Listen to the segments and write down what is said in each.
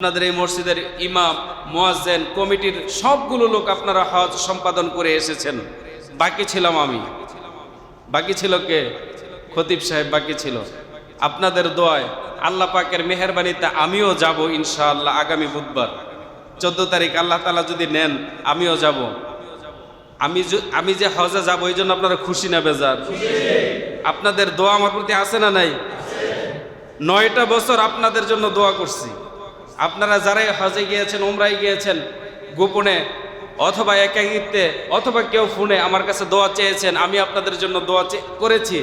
আপনাদের এই মসজিদের ইমাম, মোয়াজ্জেন, কমিটির সবগুলো লোক আপনারা হজ সম্পাদন করে এসেছেন। বাকি ছিলাম আমি। বাকি ছিল কে? খতিব সাহেব বাকি ছিল। আপনাদের দোয়ায় আল্লাহ পাকের মেহরবানিতে আমিও যাব ইনশাআল্লাহ আগামী বুধবার। চোদ্দ তারিখ আল্লাহ তালা যদি নেন, আমিও যাব। আমি আমি যে হজে যাব, এই জন্য আপনারা খুশি না বেজার? আপনাদের দোয়া আমার প্রতি আছে না নাই? নয়টা বছর আপনাদের জন্য দোয়া করছি। আপনারা যারাই হজে গিয়েছেন ওমরাই গিয়েছেন, গোপনে অথবা একাকিত্বে অথবা কেউ ফোনে আমার কাছে দোয়া চেয়েছেন, আমি আপনাদের জন্য দোয়া করেছি।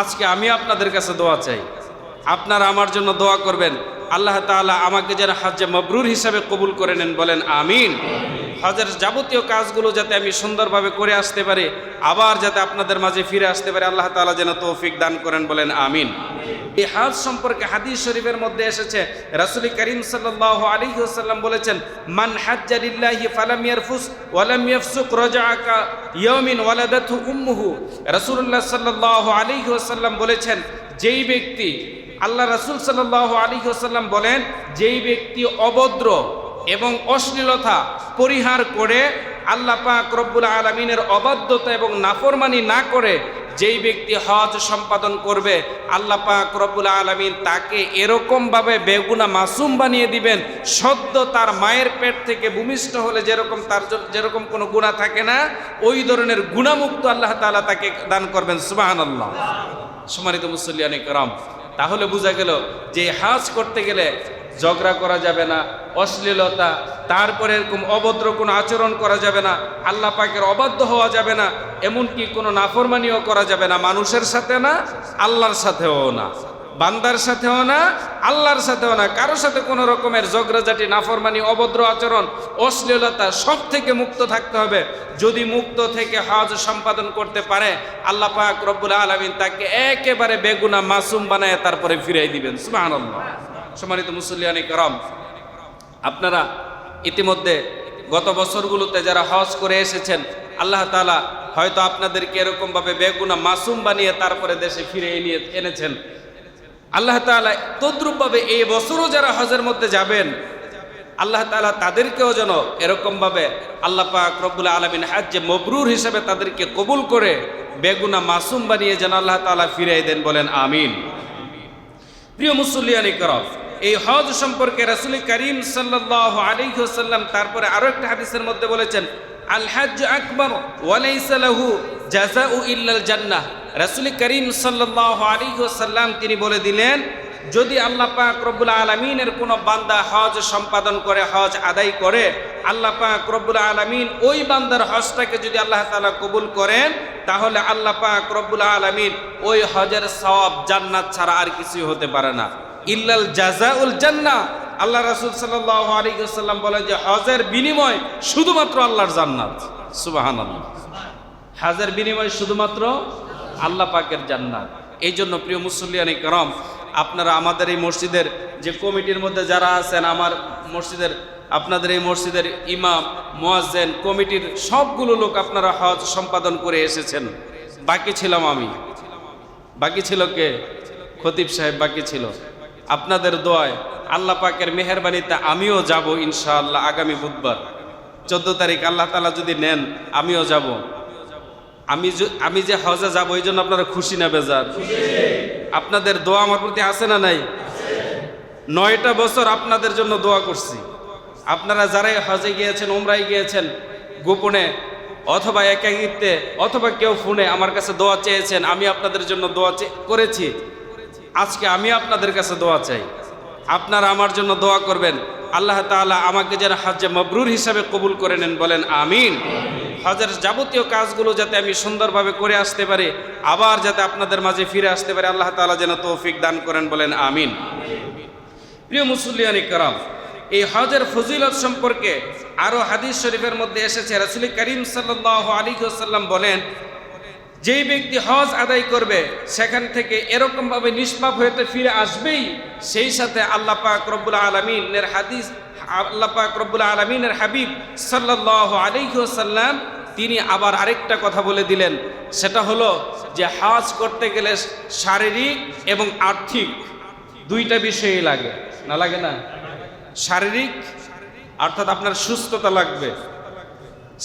আজকে আমি আপনাদের কাছে দোয়া চাই। আপনারা আমার জন্য দোয়া করবেন। আল্লাহ তাআলা আমাকে যেন হাজ্জে মবরুর হিসাবে কবুল করে নেন, বলেন আমিন। হজের যাবতীয় কাজগুলো যাতে আমি সুন্দরভাবে করে আসতে পারি, আবার যাতে আপনাদের মাঝে ফিরে আসতে পারে, আল্লাহ তাআলা যেন তৌফিক দান করেন, বলেন আমিন। এই হাজ সম্পর্কে হাদিস শরীফের মধ্যে এসেছে। রাসূল করিম সাল্লাল্লাহু আলাইহি ওয়াসাল্লাম বলেছেন, মান হাজ্জা লিল্লাহি ফালাম ইয়ারফুস ওয়ালাম ইয়াফসুক রাজাআকা ইয়াউমিন ওয়ালাদাতহু উম্মুহু। রাসূলুল্লাহ সাল্লাল্লাহু আলাইহি ওয়াসাল্লাম বলেছেন, যেই ব্যক্তি আল্লাহ রাসূল সাল্লাল্লাহু আলাইহি ওয়াসাল্লাম বলেন, যেই ব্যক্তি অভদ্র এবং অশ্লীলতা পরিহার করে আল্লাহ পাক রব্বুল আলমিনের অবাধ্যতা এবং নাফরমানি না করে যেই ব্যক্তি হজ সম্পাদন করবে, আল্লাহ পাক রব্বুল আলমিন তাকে এরকমভাবে বেগুনা মাসুম বানিয়ে দিবেন। সদ্য তার মায়ের পেট থেকে ভূমিষ্ঠ হলে যেরকম তার যেরকম কোনো গুণা থাকে না, ওই ধরনের গুণামুক্ত আল্লাহ তাআলা তাকে দান করবেন। সুবাহান আল্লাহ সম্মানিত মুসল্লিয়ানি করম, তাহলে বোঝা গেল যে হাজ করতে গেলে ঝগড়া করা যাবে না অশ্লীলতা, তারপরে এরকম অভদ্র কোনো আচরণ করা যাবে না, আল্লাহ পাকের অবাধ্য হওয়া যাবে না, এমনকি কোনো নাফরমানিও করা যাবে না, মানুষের সাথে না, আল্লাহর সাথেও না। বান্দার সাথেও না, আল্লাহর সাথেও না কারোর সাথে কোনো রকমের ঝগড়াঝাটি, নাফরমানি, অভদ্র আচরণ, অশ্লীলতা সব থেকে মুক্ত থাকতে হবে। যদি মুক্ত থেকে হজ সম্পাদন করতে পারে, আল্লাহ পাক রব্বুল আলমিন তাকে একেবারে বেগুনা মাসুম বানায় তারপরে ফিরাই দিবেন। সুবহানাল্লাহ। সম্মানিত মুসল্লিয়ানি করম আপনারা ইতিমধ্যে গত বছরগুলোতে যারা হজ করে এসেছেন, আল্লাহ তাআলা হয়তো আপনাদেরকে এরকমভাবে বেগুনা মাসুম বানিয়ে তারপরে দেশে ফিরে এনে এনেছেন। আল্লাহ তাআলা তদ্রুপভাবে এই বছরও যারা হজের মধ্যে যাবেন, আল্লাহ তাআলা তাদেরকেও যেন এরকমভাবে আল্লাহ পাক রব্বুল আলমিন হাজ্জে মবরুর হিসেবে তাদেরকে কবুল করে বেগুনা মাসুম বানিয়ে যেন আল্লাহ তাআলা ফিরিয়ে দেন বলেন, আমিন। প্রিয় মুসল্লিয়ানি করফ এই হজ সম্পর্কে রাসূল করিম সাল্লাল্লাহু আলাইহি ওয়াসাল্লাম তারপরে আরও একটা হাদিসের মধ্যে বলেছেন, আল হজ্জ আকবার ওয়া লাইসা লাহু জাযাউ ইল্লাল জান্নাহ। রাসূল করিম সাল্লাল্লাহু আলাইহি ওয়াসাল্লাম তিনি বলে দিলেন, যদি আল্লাহ পাক রব্বুল আলমিনের কোনো বান্দা হজ সম্পাদন করে, হজ আদায় করে, আল্লাহ পাক রব্বুল আলমিন ওই বান্দার হজটাকে যদি আল্লাহ তাআলা কবুল করেন, তাহলে আল্লাহ পাক রব্বুল আলমিন ওই হজের সব জান্নাত ছাড়া আর কিছুই হতে পারে না। ইল্লাল জাজাউল জান্না আল্লাহ রাসূল সাল্লাল্লাহু আলাইহি ওয়াসাল্লাম বলে যে হজের বিনিময় শুধুমাত্র আল্লাহর জান্নাত। সুবহানাল্লাহ। হজের বিনিময় শুধুমাত্র আল্লাহ পাকের জান্নাত। এই জন্য প্রিয় মুসল্লিয়ানি করম আপনারা আমাদের এই মসজিদের যে কমিটির মধ্যে যারা আছেন, আমার মসজিদের, আপনাদের এই মসজিদের ইমাম, মোয়াজ্জেন কমিটির সবগুলো লোক আপনারা হজ সম্পাদন করে এসেছেন। বাকি ছিলাম আমি। বাকি ছিল কে? খতিব সাহেব বাকি ছিল। আপনাদের দোয়ায় আল্লাহ পাকের মেহরবানিতে আমিও যাব ইনশাআল্লাহ আগামী বুধবার। চোদ্দ তারিখ আল্লাহ তালা যদি নেন, আমিও যাব। আমি আমি যে হজে যাব, এই জন্য আপনারা খুশি না বেজার? আপনাদের দোয়া আমার প্রতি আছে না নাই? নয়টা বছর আপনাদের জন্য দোয়া করছি। আপনারা যারাই হজে গিয়েছেন ওমরাই গিয়েছেন, গোপনে অথবা একাকিত্বে অথবা কেউ ফোনে আমার কাছে দোয়া চেয়েছেন, আমি আপনাদের জন্য দোয়া করেছি। আজকে আমি আপনাদের কাছে দোয়া চাই। আপনারা আমার জন্য দোয়া করবেন। আল্লাহ তাআলা আমাকে যেন হাজ্জে মবরুর হিসাবে কবুল করে নেন বলেন, আমিন। হজের যাবতীয় কাজগুলো যাতে আমি সুন্দরভাবে করে আসতে পারি, আবার যাতে আপনাদের মাঝে ফিরে আসতে পারে, আল্লাহ তাআলা যেন তৌফিক দান করেন বলেন, আমিন। প্রিয় মুসল্লিয়ানি কারাম এই হজের ফজিলত সম্পর্কে আরও হাদিস শরীফের মধ্যে এসেছে। রাসূল করিম সাল্লাল্লাহু আলাইহি ওয়াসাল্লাম বলেন যেই ব্যক্তি হজ আদায় করবে, সেখান থেকে এরকম ভাবে নিষ্পাপ হয়ে তো ফিরে আসবেই। সেই সাথে আল্লাহ পাক রব্বুল আলমিনের হাদিস, আল্লাহ পাক রব্বুল আলমিনের হাবিব সাল্লাল্লাহু আলাইহি ওয়াসাল্লাম, তিনি আবার আরেকটা কথা বলে দিলেন। সেটা হলো যে হজ করতে গেলে শারীরিক এবং আর্থিক দুইটা বিষয়ই লাগে। না লাগে না? শারীরিক, অর্থাৎ আপনার সুস্থতা লাগবে।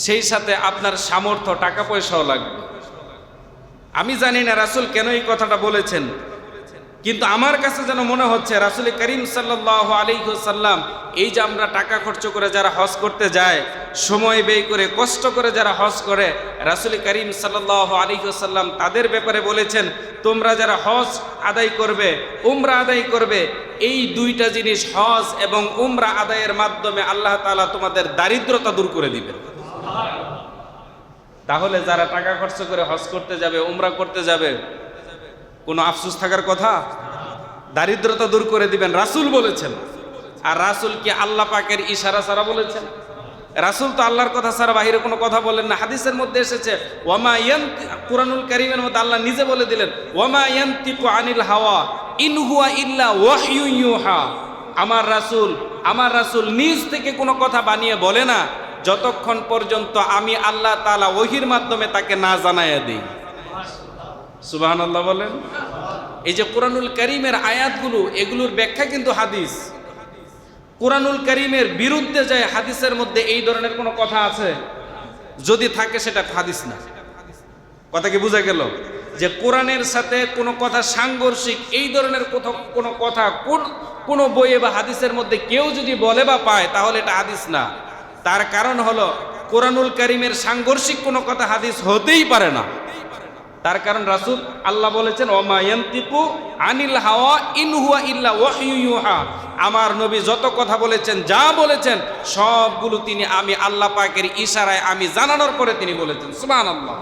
সেই সাথে আপনার সামর্থ্য, টাকা পয়সাও লাগবে। আমি জানি না রাসুল কেন এই কথাটা বলেছেন। কিন্তু আমার কাছে যেন মনে হচ্ছে রাসুল করিম সাল্লাহ আলিহাল্লাম এই যে আমরা টাকা খরচ করে যারা হজ করতে যায়, সময় ব্যয় করে, কষ্ট করে যারা হজ করে, রাসুল করিম সাল্লাহ আলিহাল্লাম তাদের ব্যাপারে বলেছেন, তোমরা যারা হজ আদায় করবে, উমরা আদায় করবে, এই দুইটা জিনিস হজ এবং উমরা আদায়ের মাধ্যমে আল্লাহ তালা তোমাদের দারিদ্রতা দূর করে দিবেন। তাহলে যারা টাকা খরচ করে হজ করতে যাবে, উমরা করতে যাবে, কোনো আফসোস থাকার কথা? দারিদ্রতা দূর করে দিবেন, রাসুল বলেছেন। আর রাসুল কি আল্লাহ পাকের ইশারা সারা বলেছেন? রাসুল তো আল্লাহর কথা ছাড়া বাহিরে কোনো কথা বলেন না। হাদিসের মধ্যে এসেছে, ওয়ামা ইয়ান কুরআনুল কারীমের মধ্যে আল্লাহ নিজে বলে দিলেন, ওয়ামা ইয়ান্তিকু আনিল হাওয়া, ইন হুয়া ইল্লা ওয়াহয়ু ইউহা। আমার রাসূল আমার রাসূল নিজ থেকে কোনো কথা বানিয়ে বলে না। যতক্ষণ পর্যন্ত আমি আল্লাহ তালা ওহির মাধ্যমে তাকে না জানাইয়া দিই। সুবহানাল্লাহ বলেন। এই যে কোরআনুল করিমের আয়াতগুলো, এগুলোর ব্যাখ্যা কিন্তু হাদিস। কোরআনুল করিমের বিরুদ্ধে যায় হাদিসের মধ্যে এই ধরনের কোনো কথা আছে? যদি থাকে সেটা হাদিস না। কথা কি বোঝা গেল? যে কোরআনের সাথে কোনো কথা সাংঘর্ষিক, এই ধরনের কোথাও কোনো কথা কোন, কোনো বইয়ে বা হাদিসের মধ্যে কেউ যদি বলে বা পায়, তাহলে এটা হাদিস না। তার কারণ হলো কোরআনুল করিমের সাংঘর্ষিক কোনো কথা হাদিস হতেই পারে না। তার কারণ রাসুল আল্লাহ বলেছেন ওমায়ন্তিকু আনিল হাওয়া ইন হুয়া ইল্লা ওয়াহিউহা আমার নবী যত কথা বলেছেন, যা বলেছেন, সবগুলো তিনি আমি আল্লাহ পাকের ইশারায় আমি জানানোর পরে তিনি বলেছেন, সুবহানাল্লাহ।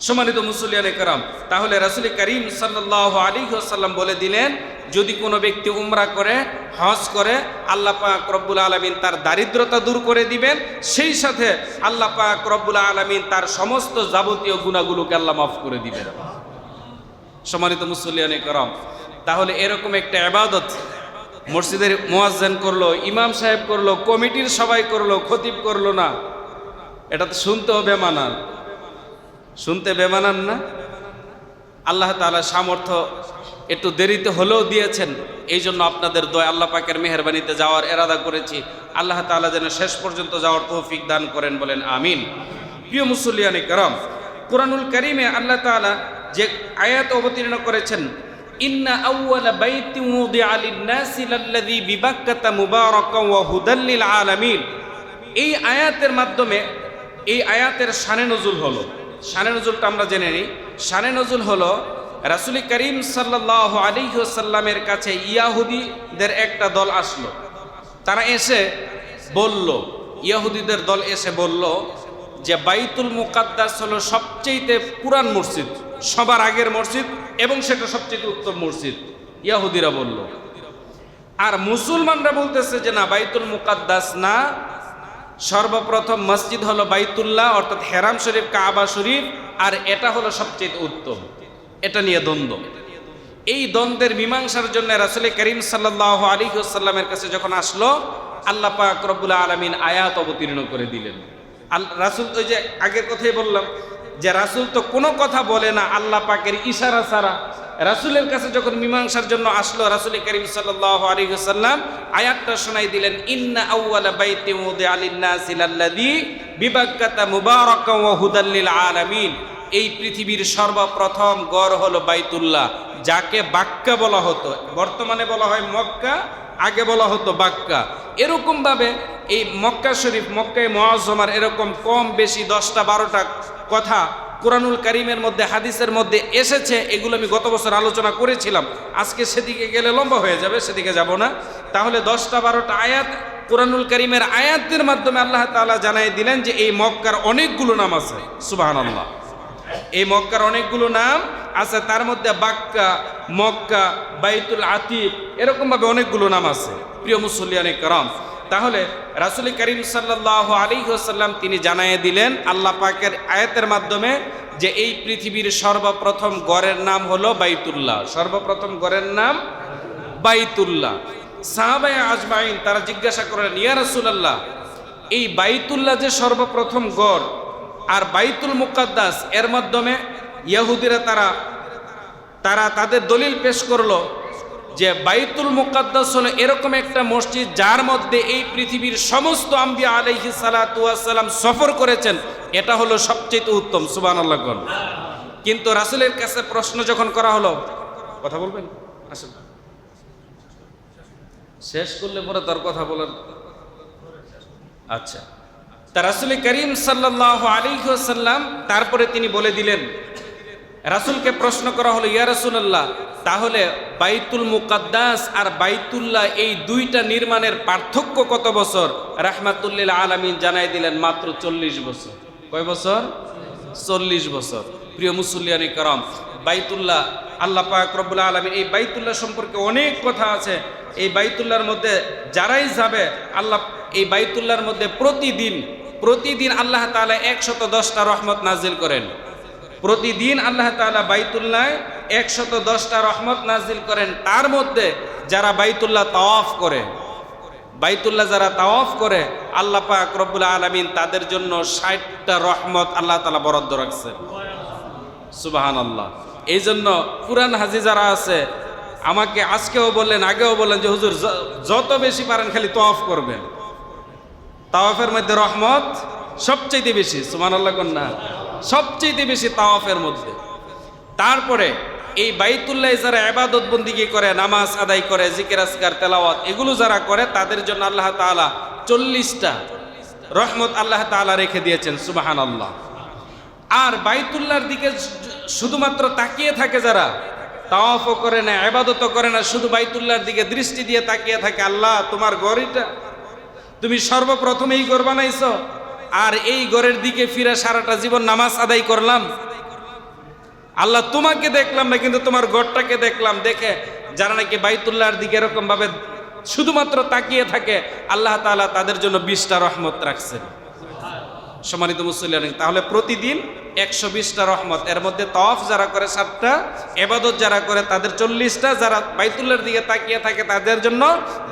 সম্মানিত মুসলিয়ানে কারাম, তাহলে রাসুল করিম সাল্লাহ আলী সাল্লাম বলে দিলেন, যদি কোনো ব্যক্তি উমরা করে, হজ করে, আল্লাহ পাক রব্বুল আলমিন তার দারিদ্রতা দূর করে দিবেন, সেই সাথে আল্লাহ পাক রব্বুল আলমিন তার সমস্ত যাবতীয় গুণাগুলোকে আল্লাহ মাফ করে দিবেন। সম্মানিত মুসলিয়ানে কারাম, তাহলে এরকম একটা আবাদত মসজিদের মোয়াজ্জেন করল, ইমাম সাহেব করল, কমিটির সবাই করল, খতিব করল না, এটা তো শুনতেও বেমানান শুনতে বেমানান না? আল্লাহ তালা সামর্থ্য একটু দেরিতে হলেও দিয়েছেন। এই জন্য আপনাদের দয় আল্লাহ পাকের মেহরবানিতে যাওয়ার এরাদা করেছি। আল্লাহ তালা যেন শেষ পর্যন্ত যাওয়ার তৌফিক দান করেন বলেন, আমিন। প্রিয় মুসল্লিয়ানি করম, কোরআনুল করিমে আল্লাহ তালা যে আয়াত অবতীর্ণ করেছেন লিন-নাসি এই আয়াতের মাধ্যমে এই আয়াতের শানে নজুল হলো। শানে নজুলটা আমরা জেনে নিই। শানে নজুল হলো রাসুল করিম সাল্লাহ আলিহাসাল্লামের কাছে ইয়াহুদিদের একটা দল আসলো। তারা এসে বলল, ইয়াহুদিদের দল এসে বলল যে বাইতুল মুকাদ্দাস হলো সবচেয়ে পুরান মসজিদ, সবার আগের মসজিদ এবং সেটা সবচেয়ে উত্তম মসজিদ। ইয়াহুদিরা বলল, আর মুসলমানরা বলতেছে যে না, বাইতুল মুকাদ্দাস না সর্বপ্রথম মসজিদ হলো বাইতুল্লাহ, অর্থাৎ হেরাম শরীফ, কাবা শরীফ, আর এটা হলো সবচেয়ে উত্তম। এটা নিয়ে দ্বন্দ্ব। এই দ্বন্দ্বের মীমাংসার জন্য রাসুল করিম সাল্লাহ আলী সাল্লামের কাছে যখন আসলো, আল্লাহ পাক রব্বুল আলমিন আয়াত অবতীর্ণ করে দিলেন। আল, রাসুল তো যে আগের কথাই বললাম যে রাসুল তো কোনো কথা বলে না, আল্লাহ পাকের ইশারা ছাড়া। রাসুলের কাছে যখন মীমাংসার জন্য আসলো রাসুল করিম সাল্লাহ আলী সাল্লাম আয়াতটা শোনাই দিলেন, ইন্না আউ্বালা বাইতি মুদে আলিন্নাস ইলাল্লাযী বিবাক্কাতা মুবারাকান ওয়া হুদাল্লিল আলামিন। এই পৃথিবীর সর্বপ্রথম গড় হলো বাইতুল্লাহ, যাকে বাক্কা বলা হতো। বর্তমানে বলা হয় মক্কা, আগে বলা হতো বাক্কা। এরকম ভাবে এই মক্কা শরীফ, মক্কায় মহাজমার এরকম কম বেশি দশটা বারোটা কথা কোরআনুল করিমের মধ্যে, হাদিসের মধ্যে এসেছে, এগুলো আমি গত বছর আলোচনা করেছিলাম। আজকে সেদিকে গেলে লম্বা হয়ে যাবে, সেদিকে যাব না। তাহলে দশটা বারোটা আয়াত, কোরআনুল করিমের আয়াতের মাধ্যমে আল্লাহ তালা জানাই দিলেন যে এই মক্কার অনেকগুলো নাম আছে। আল্লাহ এই মক্কার অনেকগুলো নাম আছে, তার মধ্যে বাক্কা মক্কা, বাইতুল আতিক এরকমভাবে অনেকগুলো নাম আছে। প্রিয় মুসল্লিয়ান কারাম, তাহলে রাসুল করিম সাল্লাহ আলী সাল্লাম তিনি জানাইয়ে দিলেন আল্লাহ পাকের আয়াতের মাধ্যমে যে এই পৃথিবীর সর্বপ্রথম গড়ের নাম হলো বাইতুল্লাহ। সর্বপ্রথম গড়ের নাম বাইতুল্লাহ। সাহাবাই আজমাইন তারা জিজ্ঞাসা করলেন, ইয়া রাসুলাল্লাহ, এই বাইতুল্লাহ যে সর্বপ্রথম গড় আর বাইতুল মুকাদ্দাস, এর মাধ্যমে ইয়াহুদিরা তারা তারা তাদের দলিল পেশ করল যে বাইতুল মুকাদ্দাস হলো এরকম একটা মসজিদ যার মধ্যে এই পৃথিবীর সমস্ত আম্বিয়া আলাইহি সালাম সফর করেছেন। এটা হলো সবচেয়ে উত্তম সুবান আল্লাহ কিন্তু রাসুলের কাছে প্রশ্ন যখন করা হলো, কথা বলবেন? আসেন। শেষ করলে পরে তার কথা বলার আচ্ছা। তা রাসুল করিম সাল্লাহ আলিহাসাল্লাম তারপরে তিনি বলে দিলেন রাসুলকে প্রশ্ন করা হলো, ইয়া রাসুল্লাহ তাহলে বাইতুল মুকাদ্দাস আর বাইতুল্লাহ এই দুইটা নির্মাণের পার্থক্য কত বছর? রাহমাতুল্লিল আলমিন জানাই দিলেন, মাত্র চল্লিশ বছর। কয় বছর? চল্লিশ বছর। প্রিয় মুসল্লিয়ানি করম বাইতুল্লাহ, আল্লাহ পাক রব্বুল আলমিন, এই বাইতুল্লাহ সম্পর্কে অনেক কথা আছে। এই বাইতুল্লাহর মধ্যে যারাই যাবে, আল্লাহ এই বাইতুল্লাহর মধ্যে প্রতিদিন প্রতিদিন আল্লাহ তাআলা একশত দশটা রহমত নাজিল করেন। প্রতিদিন আল্লাহ তাআলা বাইতুল্লাহ একশত দশটা রহমত নাজিল করেন। তার মধ্যে যারা বাইতুল্লাহ তাওয়াফ করে, বাইতুল্লাহ যারা তাওয়াফ করে, আল্লাহ পাক রব্বুল আলমিন তাদের জন্য ষাটটা রহমত আল্লাহ তালা বরাদ্দ রাখছেন। সুবাহান আল্লাহ এই জন্য পুরান হাজি যারা আছে, আমাকে আজকেও বললেন, আগেও বললেন যে, হুজুর যত বেশি পারেন খালি তওয়াফ করবেন। তাওয়াফের মধ্যে রহমত সবচেয়ে বেশি সুমান আল্লাহ কন্যা। সবচেয়ে বেশি তাওয়াফের মধ্যে। তারপরে এই বাইতুল্লাহ যারা এবাদত বন্দিগি করে, নামাজ আদায় করে, জিকির আসকার তেলাওয়াত, এগুলো যারা করে, তাদের জন্য আল্লাহ তাআলা চল্লিশটা রহমত আল্লাহ তাআলা রেখে দিয়েছেন সুবাহান আল্লাহ আর বাইতুল্লার দিকে শুধুমাত্র তাকিয়ে থাকে যারা, তাওয়াফও করে না এবাদতও করে না, শুধু বাইতুল্লার দিকে দৃষ্টি দিয়ে তাকিয়ে থাকে, আল্লাহ তোমার গড়িটা তুমি সর্বপ্রথম এই গড় বানাইছো। আর এই গড়ের দিকে ফিরে সারাটা জীবন নামাজ আদায় করলাম। আল্লাহ তোমাকে দেখলাম না, কিন্তু তোমার গড়টাকে দেখলাম। দেখে যারা নাকি বাইতুল্লাহর দিকে এরকম ভাবে শুধুমাত্র তাকিয়ে থাকে, আল্লাহ তাআলা তাদের জন্য বিশটা রহমত রাখছেন। সম্মানিত মুসল্লিয়ান, তাহলে প্রতিদিন একশো বিশটা রহমত। এর মধ্যে তফ যারা করে, সাতটা। এবাদত যারা করে, তাদের চল্লিশটা। যারা বাইতুল্লার দিকে তাকিয়ে থাকে, তাদের জন্য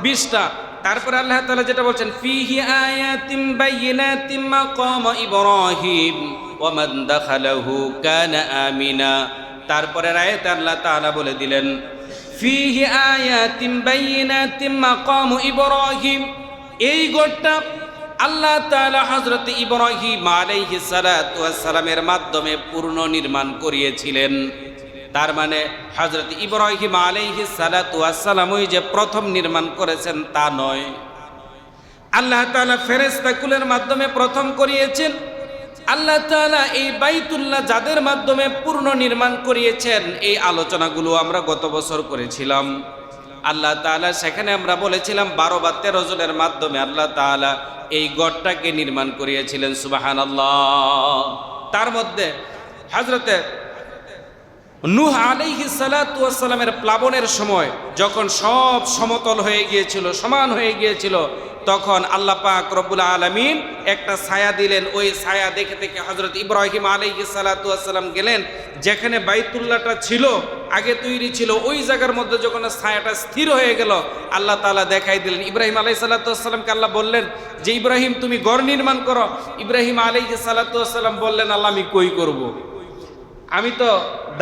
বিশটা। তারপরে আল্লাহ তাআলা যেটা বলছেন, ফিহি আয়াতিম বাইয়িনাতিম মাকাম ইব্রাহিম ওয়া মান দাখালাহু কানা আমিনা। তারপরে আয়াতে আল্লাহ তাআলা বলে দিলেন, ফিহি আয়াতিম বাইয়িনাতিম মাকাম ইব্রাহিম। এই গোটটা আল্লাহ তাআলা হযরত ইব্রাহিম আলাইহিস সালামের মাধ্যমে পূর্ণ নির্মাণ করিয়েছিলেন। তার মানে হযরত ইব্রাহিম সালাম ওই যে প্রথম নির্মাণ করেছেন তা নয়। আল্লাহ তাআলা ফেরেশতা কুলের মাধ্যমে প্রথম করিয়েছেন। আল্লাহ তাআলা এই বাইতুল্লাহ যাদের মাধ্যমে পূর্ণ নির্মাণ করিয়েছেন, এই আলোচনাগুলো আমরা গত বছর করেছিলাম। আল্লাহ তাআলা সেখানে আমরা বলেছিলাম, বারো বা তেরো জনের মাধ্যমে আল্লাহ তাআলা এই গড়টাকে নির্মাণ করিয়েছিলেন সুবাহান আল্লাহ তার মধ্যে হাজরতে নূহ আলাইহি সালাতু ওয়াসসালামের প্লাবনের সময় যখন সব সমতল হয়ে গিয়েছিল, সমান হয়ে গিয়েছিল, তখন আল্লাহ পাক রব্বুল আলামিন একটা ছায়া দিলেন। ওই ছায়া দেখে দেখে হযরত ইব্রাহিম আলাইহি সালাতু ওয়াসসালাম গেলেন, যেখানে বাইতুল্লাহটা ছিল, আগে তৈরি ছিল। ওই জায়গার মধ্যে যখন ছায়াটা স্থির হয়ে গেল, আল্লাহ তাআলা দেখাই দিলেন। ইব্রাহিম আলাইহি সালাতু ওয়াসসালামকে আল্লাহ বললেন যে, ইব্রাহিম, তুমি গড় নির্মাণ করো। ইব্রাহিম আলাইহি সালাতু ওয়াসসালাম বললেন, আল্লাহ, আমি কই করব? আমি তো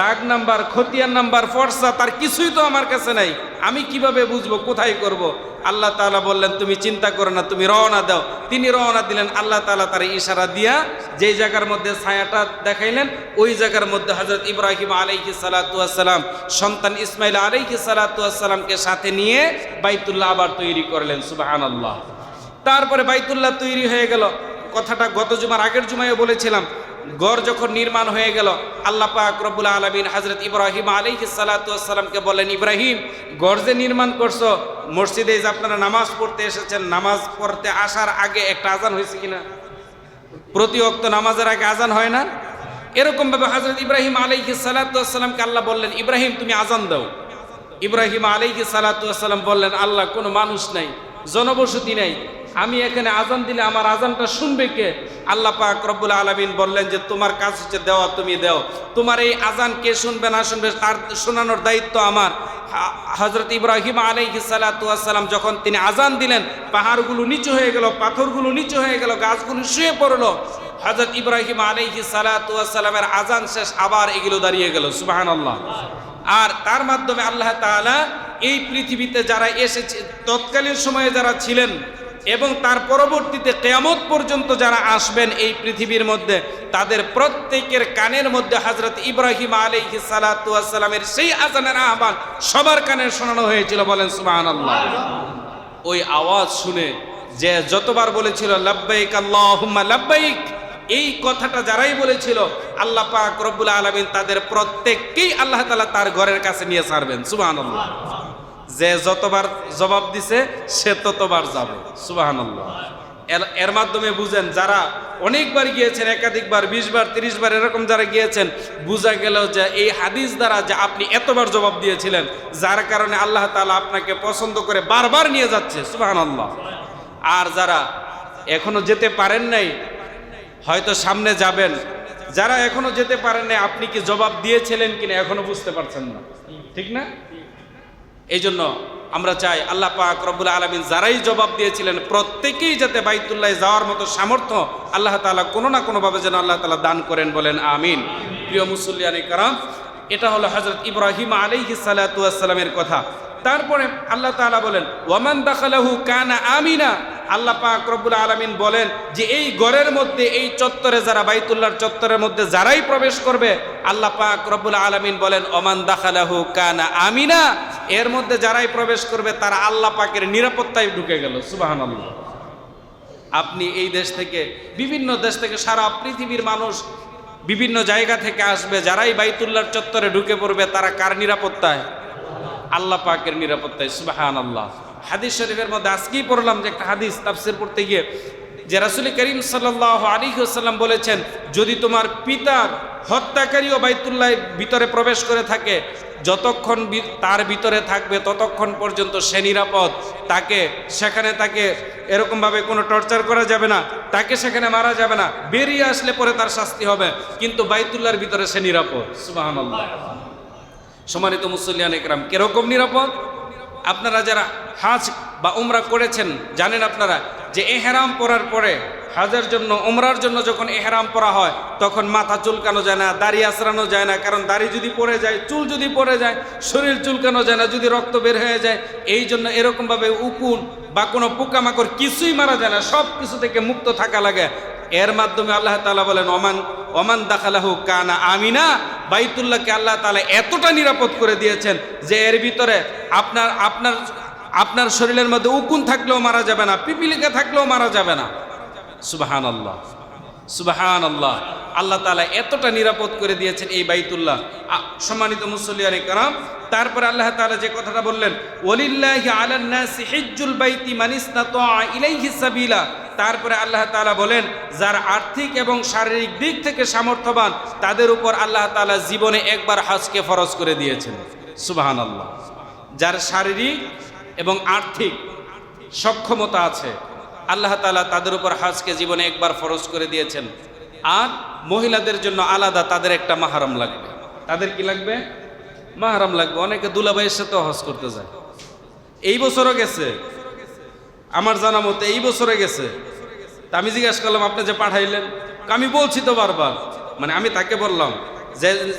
দাগ নাম্বার, খতিয়ান নাম্বার, ফর্সা, তার কিছুই তো আমার কাছে নাই। আমি কীভাবে বুঝব, কোথায় করব। আল্লাহ তাআলা বললেন, তুমি চিন্তা করো না, তুমি রওনা দাও। তিনি রওনা দিলেন, আল্লাহ তাআলা তার ইশারা দিয়া যেই জায়গার মধ্যে ছায়াটা দেখাইলেন, ওই জায়গার মধ্যে হজরত ইব্রাহিম আলাইহি সালাম, সন্তান ইসমাইল আলাইহি সালাতামকে সাথে নিয়ে বাইতুল্লাহ আবার তৈরি করলেন সুবাহান আল্লাহ তারপরে বাইতুল্লাহ তৈরি হয়ে গেল। কথাটা গত জুমার আগের জুমায় বলেছিলাম গড় যখন নির্মাণ হয়ে গেল, আল্লাহ পাক রব্বুল আলমিন হজরত ইব্রাহিম আলাইহি সালাতামকে বলেন ইব্রাহিম গড় যে নির্মাণ করছ, মসজিদে যে আপনারা নামাজ পড়তে এসেছেন, নামাজ পড়তে আসার আগে একটা আজান হয়েছে কিনা? প্রতি অক্ত নামাজের আগে আজান হয় না? এরকম ভাবে হজরত ইব্রাহিম আলাইহি সালাতামকে আল্লাহ বললেন, ইব্রাহিম, তুমি আজান দাও। ইব্রাহিম আলাইহি সালাতাম বললেন, আল্লাহ, কোনো মানুষ নাই, জনবসতি নাই আমি এখানে আজান দিলে আমার আজানটা শুনবে কে? আল্লাহ পাক রব্বুল আলমিন বললেন যে, তোমার কাজ হচ্ছে দেওয়া, তুমি দেও। তোমার এই আজান কে শুনবে, না শুনবে, তার শোনানোর দায়িত্ব আমার। হজরত ইব্রাহিম আলাইহি সালাতাম যখন তিনি আজান দিলেন, পাহাড়গুলো নিচু হয়ে গেল, পাথরগুলো নিচু হয়ে গেল, গাছগুলো শুয়ে পড়ল। হজরত ইব্রাহিম আলাইহি সালাতামের আজান শেষ, আবার এগুলো দাঁড়িয়ে গেল সুবাহান আল্লাহ আর তার মাধ্যমে আল্লাহ তাআলা এই পৃথিবীতে যারা এসেছে, তৎকালীন সময়ে যারা ছিলেন এবং তার পরবর্তীতে কেয়ামত পর্যন্ত যারা আসবেন এই পৃথিবীর মধ্যে, তাদের প্রত্যেকের কানের মধ্যে হজরত ইব্রাহিম আলাইহি সালামের সেই আজানের আহ্বান সবার কানে শোনানো হয়েছিল বলেন সুবহানাল্লাহ। ওই আওয়াজ শুনে যে যতবার বলেছিল, লাব্বাইক আল্লাহুম্মা লাব্বাইক, এই কথাটা যারাই বলেছিল, আল্লাহ পাক রব্বুল আলামিন তাদের প্রত্যেককেই আল্লাহ তালা তার ঘরের কাছে নিয়ে ছাড়বেন, সুবহানাল্লাহ। যে যতবার জবাব দিছে, সে ততবার যাবে। সুবহানাল্লাহ। এর মাধ্যমে বুঝেন, যারা অনেকবার গিয়েছেন, একাধিকবার বিশ বার এরকম যারা গিয়েছেন, বোঝা গেল যে এই হাদিস দ্বারা যে আপনি এতবার জবাব দিয়েছিলেন, যার কারণে আল্লাহ তাআলা আপনাকে পছন্দ করে বারবার নিয়ে যাচ্ছে। সুবহানাল্লাহ। আর যারা এখনও যেতে পারেন নাই, হয়তো সামনে যাবেন। যারা এখনও যেতে পারেন নাই, আপনি কি জবাব দিয়েছিলেন কিনা এখনও বুঝতে পারছেন না। ঠিক না? এই জন্য আমরা চাই আল্লাহ পাক রব্বুল আলমিন যারাই জবাব দিয়েছিলেন, প্রত্যেকেই যাতে বাইতুল্লাহ যাওয়ার মতো সামর্থ্য আল্লাহ তালা কোনো না কোনোভাবে যেন আল্লাহ তালা দান করেন বলেন, আমিন। প্রিয় মুসল্লিয়ানি কারাম এটা হলো হজরত ইব্রাহিম আলিহি সালাতামের কথা। তারপরে আল্লাহ তালা বলেন ওয়ামান দাখালাহু কানা আমিনা আল্লাহ পাক রব্বুল আলামিন বলেন যে এই ঘরের মধ্যে, এই চত্বরে যারা বাইতুল্লাহর চত্বরের মধ্যে যারাই প্রবেশ করবে, আল্লাহ পাক রব্বুল আলামিন বলেন, ওমান দাখালাহু কানা আমিনা এর মধ্যে যারাই প্রবেশ করবে, তারা আল্লাহ পাকের নিরাপত্তায় ঢুকে গেল। সুবহানাল্লাহ। আপনি এই দেশ থেকে, বিভিন্ন দেশ থেকে সারা পৃথিবীর মানুষ বিভিন্ন জায়গা থেকে আসবে, যারাই বাইতুল্লাহর চত্বরে ঢুকে পড়বে, তারা কার নিরাপত্তায়? আল্লাহ পাকের নিরাপত্তায়। সুবাহান আল্লাহ হাদিস শরীফের মধ্যে আজকেই পড়লাম যে একটা হাদিস তাফসির পড়তে গিয়ে যে রাসুল করিম সাল্লাহ আলী সাল্লাম বলেছেন, যদি তোমার পিতার হত্যাকারীও বাইতুল্লাহ ভিতরে প্রবেশ করে থাকে, যতক্ষণ তার ভিতরে থাকবে ততক্ষণ পর্যন্ত সে নিরাপদ। তাকে সেখানে তাকে এরকমভাবে কোনো টর্চার করা যাবে না, তাকে সেখানে মারা যাবে না, বেরিয়ে আসলে পরে তার শাস্তি হবে। কিন্তু বাইতুল্লাহর ভিতরে সে নিরাপদ। সুবাহ সম্মানিত মুসল্লিয়ান একরাম, কীরকম নিরাপদ? আপনারা যারা হাজ বা উমরা করেছেন, জানেন আপনারা যে এহেরাম পরার পরে হাজের জন্য, উমরার জন্য যখন এহেরাম পরা হয়, তখন মাথা চুলকানো যায় না, দাড়ি আঁচড়ানো যায় না, কারণ দাড়ি যদি পড়ে যায়, চুল যদি পড়ে যায়, শরীর চুলকানো যায় না, যদি রক্ত বের হয়ে যায়, এই জন্য এরকমভাবে উকুন বা কোনো পোকামাকড় কিছুই মারা যায় না, সব কিছু থেকে মুক্ত থাকা লাগে। এর মাধ্যমে আল্লাহ তালা বলেন, ওমান ওমান দাখালাহু কানা আমিনা বাইতুল্লাহকে আল্লাহ তাআলা এতটা নিরাপদ করে দিয়েছেন যে এর ভিতরে আপনার আপনার আপনার শরীরের মধ্যে উকুন থাকলেও মারা যাবে না, পিপিলিকা থাকলেও মারা যাবে না। সুবাহান আল্লাহ সুবাহান আল্লাহ আল্লাহ তাআলা এতটা নিরাপদ করে দিয়েছেন এই বাইতুল্লাহ। সম্মানিত মুসল্লিয়ান কারাম তারপরে আল্লাহ তাআলা যে কথাটা বললেন ওলিল্লাহি আলান নাসি হিজ্জুল বাইতি সাবিলা। তারপরে আল্লাহ তাআলা বলেন, যার আর্থিক এবং শারীরিক দিক থেকে সামর্থ্যবান, তাদের উপর আল্লাহ তাআলা জীবনে একবার হাজকে ফরজ করে দিয়েছেন। সুবাহান আল্লাহ যার শারীরিক এবং আর্থিক সক্ষমতা আছে আল্লাহ তালা তাদের উপর হজকে জীবনে একবার ফরজ করে দিয়েছেন। আর মহিলাদের জন্য আলাদা তাদের একটা মাহারম লাগবে। তাদের কি লাগবে? মাহারাম লাগবে। অনেকে দুলাভাইয়ের সাথেও হজ করতে যায়। এই বছরও গেছে। আমার জানা মতে এই বছরে গেছে। তা আমি জিজ্ঞাসা করলাম, আপনি যে পাঠাইলেন? আমি বলছি তো বারবার। মানে আমি তাকে বললাম, যে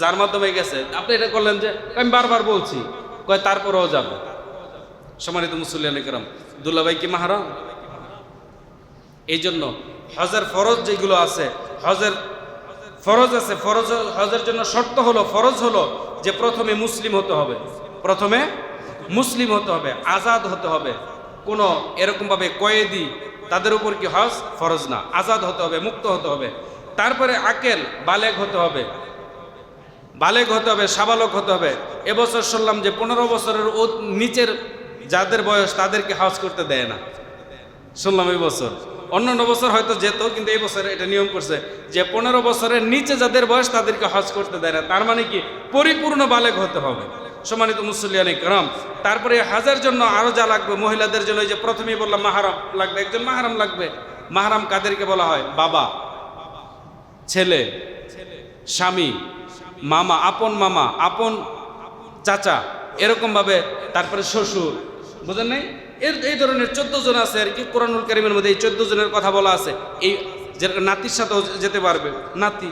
যার মাধ্যমে গেছে। আপনি এটা করলেন যে আমি বারবার বলছি। কয়, তারপরেও যাবে। সম্মানিত মুসল্লিয়ান একরাম দুল্লাভাই কি মাহারাম? এই জন্য হজের ফরজ যেগুলো আছে, হজের ফরজ আছে, ফরজ, হজের জন্য শর্ত হলো, ফরজ হলো যে প্রথমে মুসলিম হতে হবে। প্রথমে মুসলিম হতে হবে, আজাদ হতে হবে। কোনো এরকমভাবে কয়েদি, তাদের উপর কি হজ ফরজ না, আজাদ হতে হবে, মুক্ত হতে হবে। তারপরে আকেল, বালেগ হতে হবে। বালেগ হতে হবে, সাবালক হতে হবে। এবছর শুনলাম যে পনেরো বছরের নিচের যাদের বয়স তাদেরকে হাউস করতে দেয় না। শুনলাম এই বছর অন্যান্য বছর হয়তো যেত, কিন্তু এই বছর এটা নিয়ম করছে যে পনেরো বছরের নিচে যাদের বয়স তাদেরকে হজ করতে দেয় না। তার মানে কি? পরিপূর্ণ বালেগ হতে হবে। সম্মানিত মুসল্লিয়ানি করম তারপরে হাজার জন্য আরও যা লাগবে, মহিলাদের জন্য যে প্রথমেই বললাম মাহারাম লাগবে। একজন মাহারাম লাগবে। মাহারাম কাদেরকে বলা হয়? বাবা, ছেলে, স্বামী, মামা, আপন মামা, আপন চাচা, এরকমভাবে, তারপরে শ্বশুর, বুঝেন নাই? এর এই ধরনের চোদ্দ জন আছে আর কি, কোরআনুল কারিমের মধ্যে এই চোদ্দ জনের কথা বলা আছে। এই নাতির সাথেও যেতে পারবে, নাতি।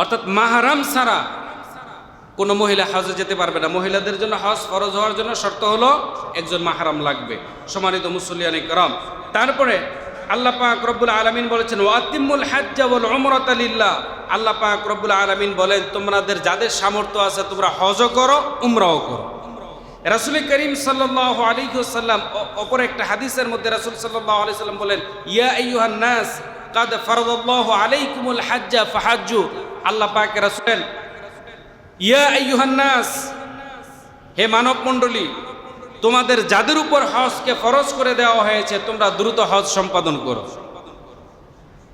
অর্থাৎ মাহারাম ছাড়া কোনো মহিলা হজে যেতে পারবে না। মহিলাদের জন্য হজ ফরজ হওয়ার জন্য শর্ত হলো একজন মাহারাম লাগবে। সম্মানিত মুসল্লিয়ানি করম তারপরে আল্লাহ পাক রব্বুল আলমিন বলেছেন ওয়াতিমুল হাজ্জা ওয়াল উমরাতা লিল্লাহ। আল্লাহ পাক রব্বুল আলমিন বলেন, তোমাদের যাদের সামর্থ্য আছে তোমরা হজও করো, উমরাও করো। রাসুল করিম সাল্লাহ আলী সাল্লাম অপর একটা হাদিসের মধ্যে রাসুল সাল্লাহ আলি সাল্লাম বলেন, ইয়া আইয়ুহান নাস, কাদ ফরদাল্লাহু আলাইকুমুল হাজ্জা ফাহাজ্জু। আল্লাহ পাক রাসূল ইয়া আইয়ুহান নাস, হে মানব মণ্ডলী তোমাদের যাদের উপর হজকে ফরজ করে দেওয়া হয়েছে, তোমরা দ্রুত হজ সম্পাদন করো।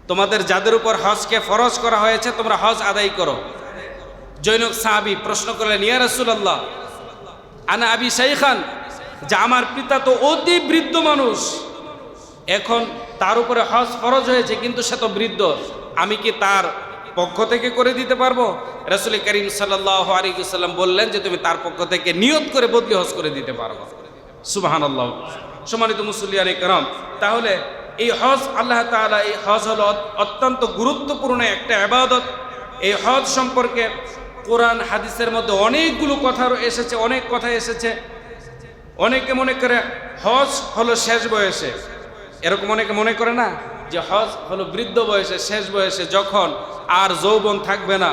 তোমাদের যাদের উপর হজকে ফরজ করা হয়েছে, তোমরা হজ আদায় করো। জৈনক সাহাবি প্রশ্ন করলেন, ইয়া রাসূলুল্লাহ আনা আবি শাইখান, যে আমার পিতা তো অতি বৃদ্ধ মানুষ। এখন তার উপরে হজ ফরজ হয়েছে, কিন্তু সে তো বৃদ্ধ। আমি কি তার পক্ষ থেকে করে দিতে পারব? রসুল করিম আলিকুসাল্লাম বললেন যে, তুমি তার পক্ষ থেকে নিয়ত করে বদলি হজ করে দিতে পারব সুবাহান আল্লাহ সম্মানিত মুসল্লিয়ান করম তাহলে এই হজ, আল্লাহ তাআলা এই হজ হলো অত্যন্ত গুরুত্বপূর্ণ একটা আবাদত এই হজ সম্পর্কে কোরআন, হাদিসের মধ্যে অনেকগুলো কথা এসেছে, অনেক কথা এসেছে। অনেকে মনে করে হজ হলো শেষ বয়সে। এরকম অনেকে মনে করে না যে হজ হলো বৃদ্ধ বয়সে, শেষ বয়সে যখন আর যৌবন থাকবে না।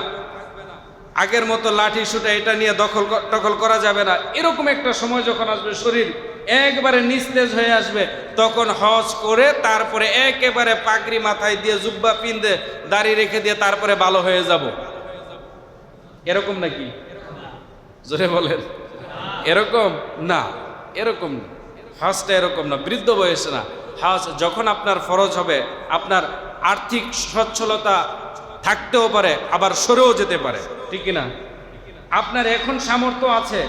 আগের মতো লাঠি সুটা এটা নিয়ে দখল টখল করা যাবে না। এরকম একটা সময় যখন আসবে শরীর একবারে নিস্তেজ হয়ে আসবে, তখন হজ করে তারপরে একেবারে পাগড়ি মাথায় দিয়ে জুব্বা পিন্দে দাড়ি রেখে দিয়ে তারপরে ভালো হয়ে যাব। এরকম নাকি? জোরে বলেন। এরকম? না এরকম না। হজটা এরকম না, বৃদ্ধ বয়সে না। হজ যখন আপনার ফরজ হবে, আপনার আর্থিক সচ্ছলতা থাকতেও পারে, আবার সরেও যেতে পারে। ঠিক না? আপনার এখন সামর্থ্য আছে,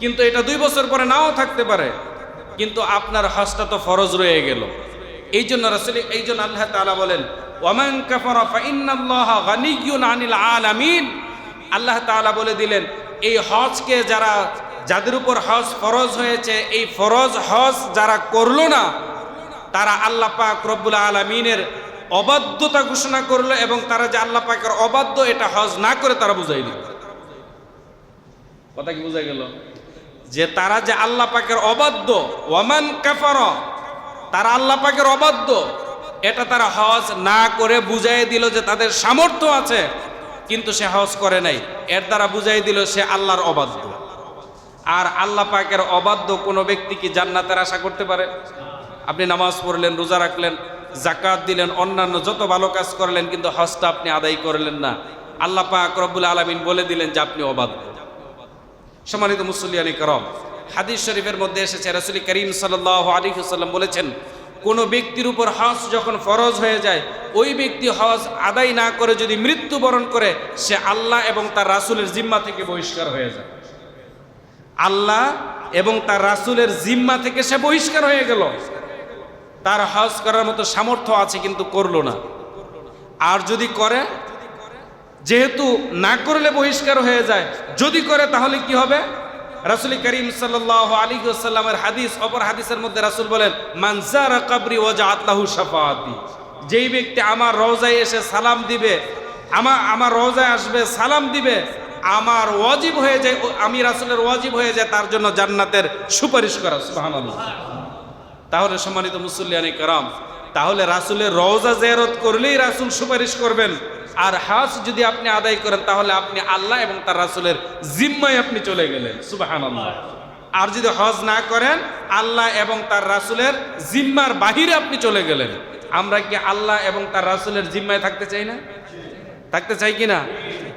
কিন্তু এটা দুই বছর পরে নাও থাকতে পারে। কিন্তু আপনার হজটা তো ফরজ রয়ে গেল। এই জন্য রাসূল, এই জন্য আল্লাহ তাআলা বলেন ওয়ামান কাফারা ফাইন্নাল্লাহা আনিল আলামিন। আল্লাহ তাআলা বলে দিলেন, এই হজকে যারা, যাদের উপর হজ ফরজ হয়েছে, এই ফরজ হজ যারা করল না, তারা আল্লাহ পাক রব্বুল আলমিনের অবাধ্যতা ঘোষণা করল এবং তারা যে আল্লাহ পাকের অবাধ্য এটা হজ না করে তারা বুঝাই দিল। কথা কি বোঝা গেল? যে তারা যে আল্লাহ পাকের অবাধ্য, ওয়ামান কাফার, তারা আল্লাহ পাকের অবাধ্য, এটা তারা হজ না করে বুঝাই দিল যে তাদের সামর্থ্য আছে। কিন্তু সে হজ করে নাই। এর দ্বারা বুঝাই দিল সে আল্লাহর অবাধ্য। আর আল্লাহ পাকের অবাধ্য কোনো ব্যক্তি কি জান্নাতের আশা করতে পারে? আপনি নামাজ পড়লেন, রোজা রাখলেন জাকাত দিলেন, অন্যান্য যত ভালো কাজ করলেন, কিন্তু হজটা আপনি আদায় করলেন না। আল্লাহ পাক রব্বুল আলমিন বলে দিলেন যে আপনি অবাধ্য। সম্মানিত মুসল্লিয়ানি করম, হাদিস শরীফের মধ্যে এসেছে, রাসুল করিম সাল্লাহ আলী বলেছেন কোনো ব্যক্তির উপর হজ যখন ফরজ হয়ে যায়, ওই ব্যক্তি হজ আদায় না করে যদি মৃত্যুবরণ করে, সে আল্লাহ এবং তার রাসুলের জিম্মা থেকে বহিষ্কার হয়ে যায়। আল্লাহ এবং তার রাসুলের জিম্মা থেকে সে বহিষ্কার হয়ে গেল। তার হজ করার মতো সামর্থ্য আছে কিন্তু করল না। আর যদি করে, যেহেতু না করলে বহিষ্কার হয়ে যায়, যদি করে তাহলে কি হবে? রাসুল করিম সাল্লাহ আলী সাল্লামের হাদিস, অপর হাদিসের মধ্যে রাসুল বলেন মানসার কাবরি ওজা আতলাহু সাফাতি যেই ব্যক্তি আমার রওজায় এসে সালাম দিবে আমার আমার রওজায় আসবে, সালাম দিবে, আমার ওয়াজিব হয়ে যায় আমি রাসুলের ওয়াজিব হয়ে যায়, তার জন্য জান্নাতের সুপারিশ করা, সুবহানাল্লাহ। তাহলে সম্মানিত মুসল্লিয়ানি কারাম, তাহলে রাসুলের রওজা জেরত করলেই রাসুল সুপারিশ করবেন। আর হাজ যদি আপনি আদায় করেন, তাহলে আপনি আল্লাহ এবং তার রাসুলের জিম্মায় আপনি চলে গেলেন। সুবাহান আর যদি হজ না করেন, আল্লাহ এবং তার রাসুলের জিম্মার বাহিরে আপনি চলে গেলেন। আমরা কি আল্লাহ এবং তার রাসুলের জিম্মায় থাকতে চাই না? থাকতে চাই কি না?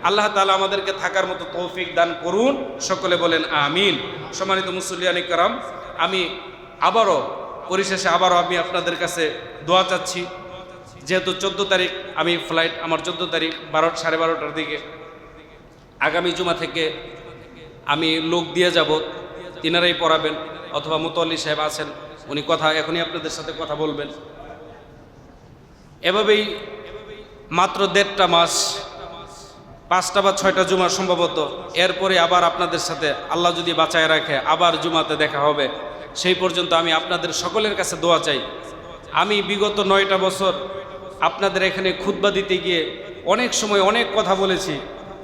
আল্লাহ তালা আমাদেরকে থাকার মতো তৌফিক দান করুন। সকলে বলেন আমিন। সম্মানিত মুসল্লিয়ানি কারাম আমি আবারও, পরিশেষে আবারও আমি আপনাদের কাছে দোয়া চাচ্ছি। যেহেতু চোদ্দ তারিখ আমি ফ্লাইট আমার চোদ্দ তারিখ বারো, সাড়ে বারোটার দিকে। আগামী জুমা থেকে আমি লোক দিয়ে যাব, তিনারাই পড়াবেন, অথবা মোতল্লি সাহেব আছেন, উনি কথা, এখনই আপনাদের সাথে কথা বলবেন। এভাবেই মাত্র দেড়টা মাস, পাঁচটা বা ছয়টা জুমা সম্ভবত, এরপরে আবার আপনাদের সাথে আল্লাহ যদি বাঁচায় রাখে, আবার জুমাতে দেখা হবে। সেই পর্যন্ত আমি আপনাদের সকলের কাছে দোয়া চাই। আমি বিগত নয়টা বছর আপনাদের এখানে খুতবা দিতে গিয়ে অনেক সময় অনেক কথা বলেছি।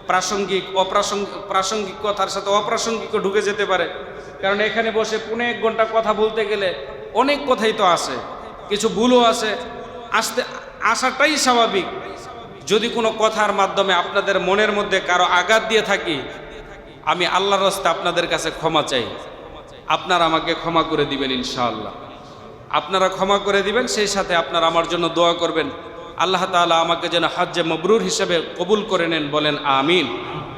প্রাসঙ্গিক অপ্রাসঙ্গিক প্রাসঙ্গিক কথার সাথে অপ্রাসঙ্গিকও ঢুকে যেতে পারে। কারণ এখানে বসে পুনে এক ঘণ্টা কথা বলতে গেলে অনেক কথাই তো আসে কিছু ভুলও আছে। আসতে, আসাটাই স্বাভাবিক। যদি কোনো কথার মাধ্যমে আপনাদের মনের মধ্যে কারও আঘাত দিয়ে থাকি, আমি আল্লাহর রাস্তে আপনাদের কাছে ক্ষমা চাই। আপনারা আমাকে ক্ষমা করে দিবেন ইনশাআল্লাহ। আপনারা ক্ষমা করে দিবেন, সেই সাথে আপনারা আমার জন্য দোয়া করবেন। আল্লাহ তালা আমাকে যেন হজ্জে মবরুর হিসেবে কবুল করে নেন, বলেন আমিন।